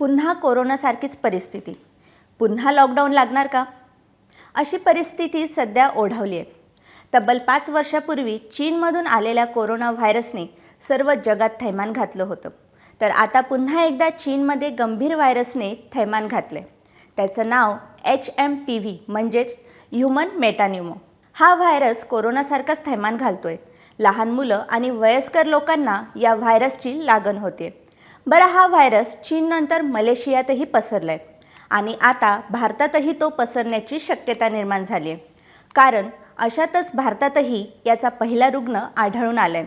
पुन्हा कोरोनासारखीच परिस्थिती. पुन्हा लॉकडाऊन लागणार का? अशी परिस्थिती सध्या ओढावली आहे तब्बल पाच वर्षापूर्वी चीनमधून आलेल्या कोरोना व्हायरसने सर्व जगात थैमान घातलं होतं. तर आता पुन्हा एकदा चीनमध्ये गंभीर व्हायरसने थैमान घातलं आहे त्याचं नाव एच एम पी व्ही म्हणजेच ह्युमन मेटान्युमो हा व्हायरस कोरोनासारखाच थैमान घालतोय. लहान मुलं आणि वयस्कर लोकांना या व्हायरसची लागण होते बरं हा व्हायरस चीननंतर मलेशियातही पसरलाय. आणि आता भारतातही तो पसरण्याची शक्यता निर्माण झाली आहे. कारण अशातच भारतातही याचा पहिला रुग्ण आढळून आलाय.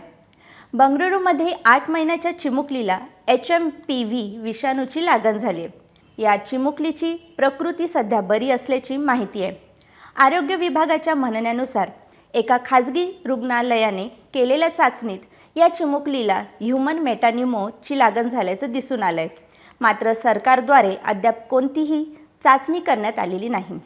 बंगळुरूमध्ये आठ महिन्याच्या चिमुकलीला एच एम पी व्ही विषाणूची लागण झाली आहे. या चिमुकलीची प्रकृती सध्या बरी असल्याची माहिती आहे. आरोग्य विभागाच्या म्हणण्यानुसार एका खाजगी रुग्णालयाने केलेल्या चाचणीत या चिमुकलीला ह्युमन मेटानिमोची लागण झाल्याचं दिसून आलं आहे मात्र सरकारद्वारे अद्याप कोणतीही चाचणी करण्यात आलेली नाही.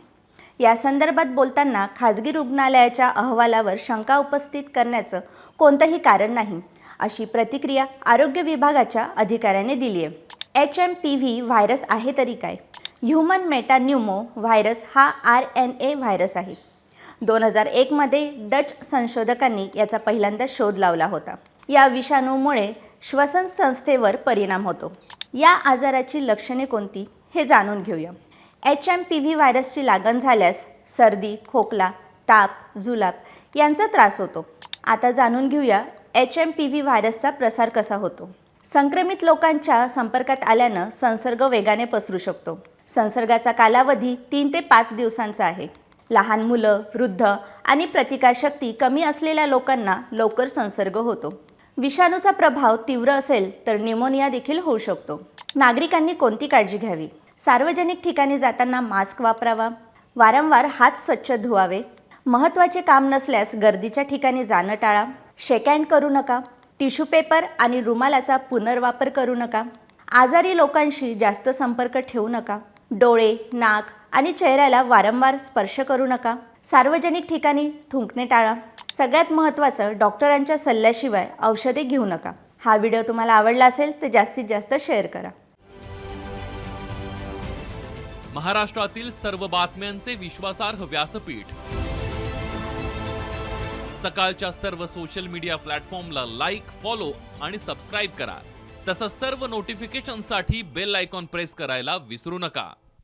या संदर्भात बोलताना खाजगी रुग्णालयाच्या अहवालावर शंका उपस्थित करण्याचं कोणतंही कारण नाही अशी प्रतिक्रिया आरोग्य विभागाच्या अधिकाऱ्याने दिली आहे. H M P V virus आहे तरी काय? ह्युमन मेटान्युमो व्हायरस हा आर एन ए व्हायरस आहे. दोन हजार एकमध्ये डच संशोधकांनी याचा पहिल्यांदा शोध लावला होता. या विषाणूमुळे श्वसन संस्थेवर परिणाम होतो. या आजाराची लक्षणे कोणती हे जाणून घेऊया. एच एम पी व्ही व्हायरसची लागण झाल्यास सर्दी खोकला ताप जुलाब यांचा त्रास होतो. आता जाणून घेऊया एच एम पी व्ही व्हायरसचा प्रसार कसा होतो. संक्रमित लोकांच्या संपर्कात आल्यानं संसर्ग वेगाने पसरू शकतो. संसर्गाचा कालावधी तीन ते पाच दिवसांचा आहे. लहान मुलं वृद्ध आणि प्रतिकारशक्ती कमी असलेल्या लोकांना लवकर संसर्ग होतो. विषाणूचा प्रभाव तीव्र असेल तर न्यूमोनिया देखील होऊ शकतो. नागरिकांनी कोणती काळजी घ्यावी? सार्वजनिक ठिकाणी जाताना मास्क वापरावा. वारंवार हात स्वच्छ धुवावे. महत्त्वाचे काम नसल्यास गर्दीच्या ठिकाणी जाणं टाळा. शेकँड करू नका. टिश्यू पेपर आणि रुमालाचा पुनर्वापर करू नका. आजारी लोकांशी जास्त संपर्क ठेवू नका. डोळे नाक आणि चेहऱ्याला वारंवार स्पर्श करू नका. सार्वजनिक ठिकाणी थुंकणे टाळा. सगळ्यात महत्त्वाचं डॉक्टरांच्या सल्ल्याशिवाय औषधे घेऊ नका. हा व्हिडिओ तुम्हाला आवडला असेल तर जास्तीत जास्त शेअर करा. महाराष्ट्रातील सर्व बातम्यांचे विश्वासार्ह व्यासपीठ. सकाळच्या सर्व सोशल मीडिया प्लॅटफॉर्मला लाईक फॉलो आणि सबस्क्राईब करा. तसंच सर्व नोटिफिकेशनसाठी बेल आयकॉन प्रेस करायला विसरू नका.